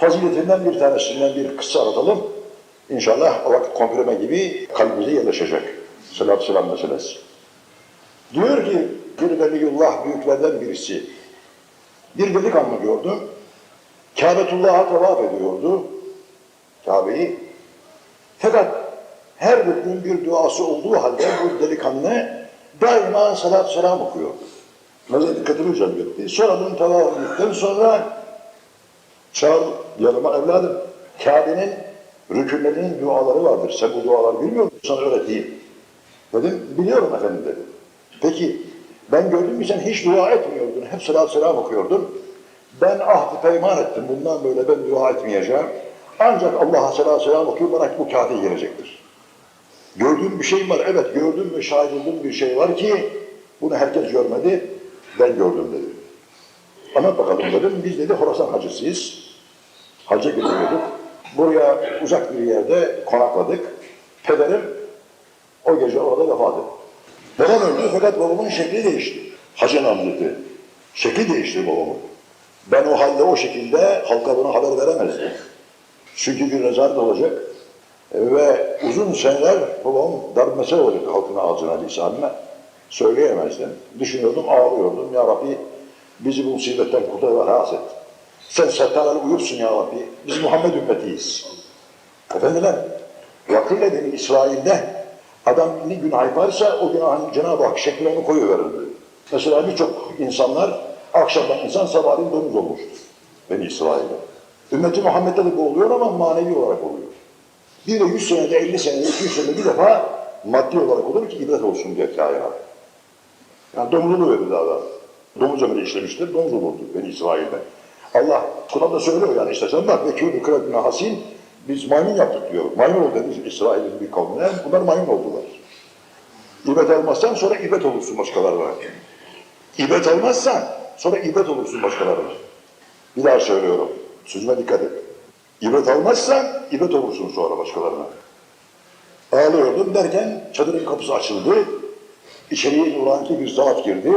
faziletinden bir tanesinden bir kıssa anlatalım. İnşallah o vakit kompreme gibi kalbimize yerleşecek. Selam selam meselesi. Diyor ki bir veliyullah büyüklerden birisi bir delikanlı gördü. Kâbetullah'a tavaf ediyordu. Kabe'yi. Fakat her gün bir duası olduğu halde bu delikanlı daima salat selam okuyordu. Nazar dikkatimi celbetti. Sonra bunu tavaf ettikten sonra çağır yanıma evladım. Kabe'nin rükünlerinin duaları vardır. Sen bu duaları bilmiyor musun? Sana öğreteyim. Dedim, biliyorum efendim dedi. Peki, ben gördüm ki sen hiç dua etmiyordun. Hep salat selam okuyordun. Ben ahd peyman ettim. Bundan böyle ben dua etmeyeceğim. Ancak Allah'a salat selam okuyup bana bu kâhide gelecektir. Gördüğüm bir şey var. Evet gördüm ve şahit olduğum bir şey var ki bunu herkes görmedi. Ben gördüm dedi. Anlat bakalım dedim. Biz dedi Horasan hacısıyız. Hacca gidiyorduk. Buraya uzak bir yerde konakladık. Pederim o gece orada vefat etti. Babam öldü fakat babamın şekli değişti. Hacı namzeti. Şekli değişti babamın. Ben o halde o şekilde halka bunu haber veremezdim. Çünkü bir rezalet olacak. Ve uzun seneler babam darbmese olacak halkın ağzına, lisanına. Söyleyemezdim. Düşünüyordum, ağlıyordum. Ya Rabbi bizi bu musibetten kurtar ve rahatsız et. Sen settalara uyursun ya Rabbi. Biz Muhammed ümmetiyiz. Efendiler, vaktiyle beni İsrail'de adam ne günah yaparsa o günahın Cenab-ı Hak şekline onu koyuverirdi. Mesela birçok insanlar akşamdan insan sabahleyin domuz olmuştur. Beni İsrail'de. Ümmeti Muhammed'de de bu oluyor ama manevi olarak oluyor. Bir de 100 senede, 50 senede, 200 senede bir defa maddi olarak olur ki ibret olsun diye kainat. Yani domuz oluverdi adam. Domuz ömrü işlemiştir, domuz olurdu beni İsrail'de. Allah Kur'an'da söylüyor yani işte sen bak vekûlü kırakûne hasin biz maymun yaptık diyor. Maymun oldu dedi İsrail'in bir kavmine. Bunlar maymun oldular. İbret almazsan sonra ibret olursun başkalarına. İbret almazsan sonra ibret olursun başkalarına. Bir daha söylüyorum. Sözüme dikkat et. İbret almazsan ibret olursun sonra başkalarına. Ağlıyordum derken çadırın kapısı açıldı. İçeriye nuranki bir zat girdi.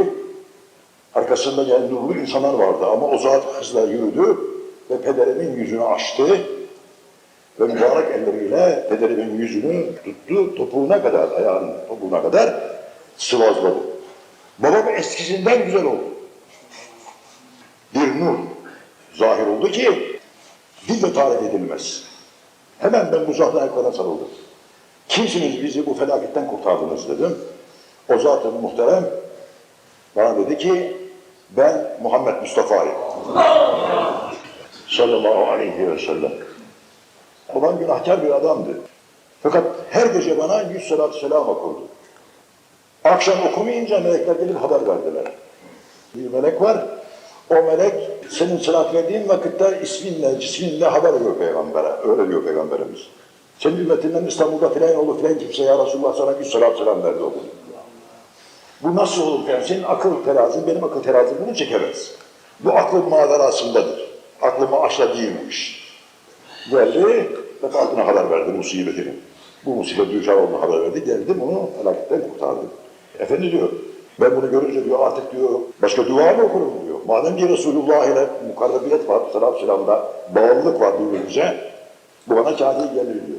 Arkasında yani nurlu insanlar vardı ama o zat hızla yürüdü ve pederimin yüzünü açtı ve mübarek elleriyle pederimin yüzünü tuttu, topuğuna kadar, ayağının topuğuna kadar sıvazladı. Babam eskisinden güzel oldu. Bir nur zahir oldu ki dille tarif edilmez. Hemen ben bu zahra ayaklarına sarıldım. Kimsiniz bizi bu felaketten kurtardınız dedim. O zatı muhterem bana dedi ki ben Muhammed Mustafa'yım. Sallallahu aleyhi ve sellem. Babam günahkar bir adamdı. Fakat her gece bana yüz salat selam okurdu. Akşam okumayınca melekler gelip haber verdiler. Bir melek var, o melek senin salat verdiğin vakitte isminle, cisminle haber veriyor peygambere. Öyle diyor peygamberimiz. Senin ümmetinden İstanbul'da filan oldu filan kimse ya Resulullah sana yüz salat selam verdi o gün. Bu nasıl olur? Yani senin akıl terazin, benim akıl terazim bunu çekemez. Bu aklın maverasındadır. Aklımı aşla değilmiş. Geldi, vefatına haber verdi musibetini. Bu musibet düşer olduğunu haber verdi. Geldim onu felaketten kurtardım. Efendi diyor, ben bunu görünce diyor artık diyor başka dua mı okurum diyor. Madem ki Resulullah ile mukarrebiyet var, selam selamda bağlılık var birbirimize, bu bana kafi gelir diyor.